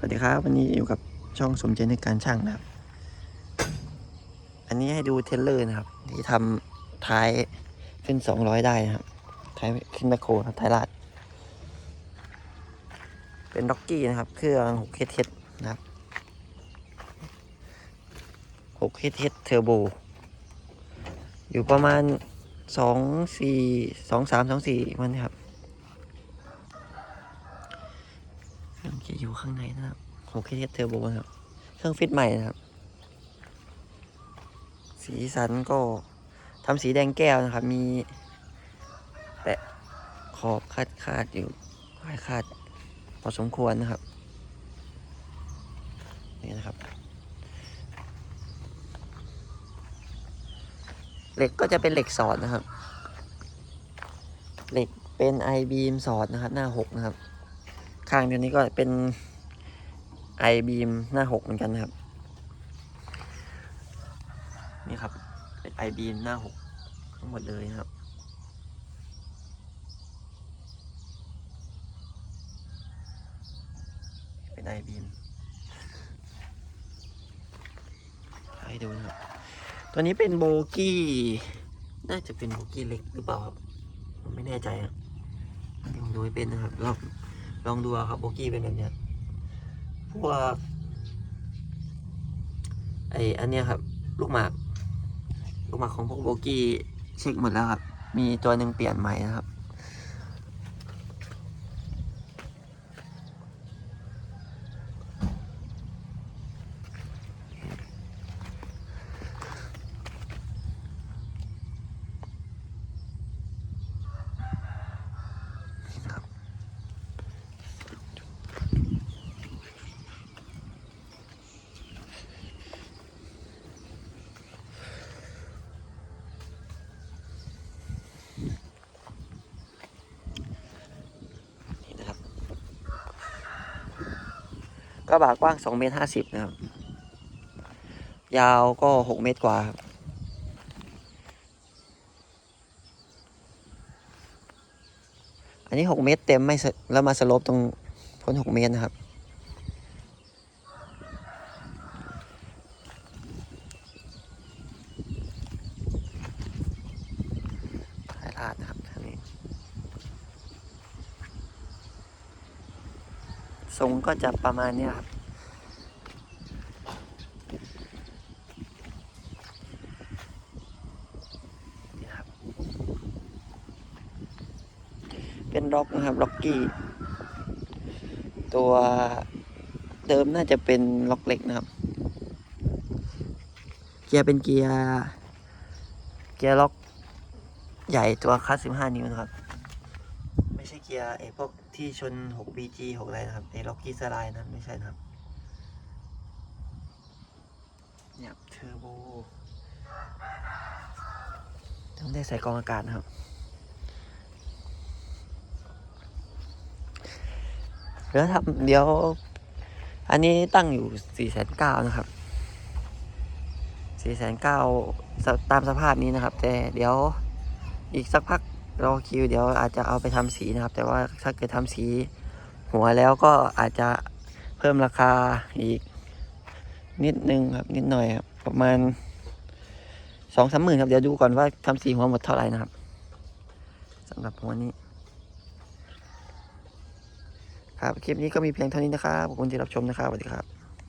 สวัสดีครับ วันนี้อยู่กับช่องสมเจนในการช่างนะครับ อันนี้ให้ดูเทเลอร์นะครับ ที่ทำท้ายขึ้น200ได้นะครับ ท้ายขึ้นแมคโครครับท้ายลาด เป็นด็อกกี้นะครับ เครื่อง6 h h นะครับ6 h h เทอร์โบอยู่ประมาณ2 4 2 3 2 4มันนะครับ เครื่ อยู่ข้างในนะครับของเคเทอร์โบนะครับ เครื่องฟิตใหม่นะครับ สีสันก็ทำสีแดงแก้วนะครับ มีแปะขอบคาดคาดๆอยู่คาดคาดพอสมควรนะครับ นี่นะครับเหล็กก็จะเป็นเหล็กสอดนะครับ เหล็กเป็นไอบีมสอดนะครับ หน้าหกนะครับ ข้างเดียวนี้ก็เป็นไอบีมหน้าหกเหมือนกันนะครับ นี่ครับ เป็นไอบีมหน้าหกทั้งหมดเลยนะครับเป็นไอบีมให้ดูนะครับ ตัวนี้เป็นโบกี้ น่าจะเป็นโบกี้เล็กหรือเปล่าครับ ไม่แน่ใจครับเดี๋ยวผมดูให้เป็นนะครับลอง ลองดูครับโบกี้เป็นแบบเนี้ยพวกไออันเนี้ยครับ ลูกหมากลูกหมากของพวกโบกี้เช็คหมดแล้วครับ มีตัวหนึ่งเปลี่ยนใหม่นะครับ กระบะกว้าง2เมตร50นะครับ ยาวก็6เมตรกว่าครับอันนี้6เมตรเต็มไม่แล้วมาสลปตรงพ้น6เมตรนะครับสายลาดนะครับ ทางนี้ทรงก็จะประมาณนี้ครับ เป็นล็อกนะครับล็อกกี้ ตัวเดิมน่าจะเป็นล็อกเล็กนะครับ เกียร์เป็นเกียร์ เกียร์ล็อกใหญ่ตัวคลัส15นิ้วนะครับ กียร์ไอ้พวกที่ชน 6BG 6อะไรนะครับไอ้ล็อกกี้สไลด์นั้นไม่ใช่นะครับเนี่ยเทอร์โบต้องได้ใส่กรองอากาศนะครับเดี๋ยวทำเดี๋ยว อันนี้ตั้งอยู่สี่แสนเก้านะครับสี่แสนเก้าตามสภาพนี้นะครับ แต่เดี๋ยวอีกสักพัก รอคิวเดี๋ยวอาจจะเอาไปทำสีนะครับ แต่ว่าถ้าเกิดทำสีหัวแล้วก็อาจจะเพิ่มราคาอีกนิดนึงครับ นิดหน่อยครับ ประมาณสองสามหมื่นครับ เดี๋ยวดูก่อนว่าทำสีหัวหมดเท่าไหร่นะครับสำหรับหัวนี้ ครับคลิปนี้ก็มีเพียงเท่านี้นะครับขอบคุณที่รับชมนะครับสวัสดีครับ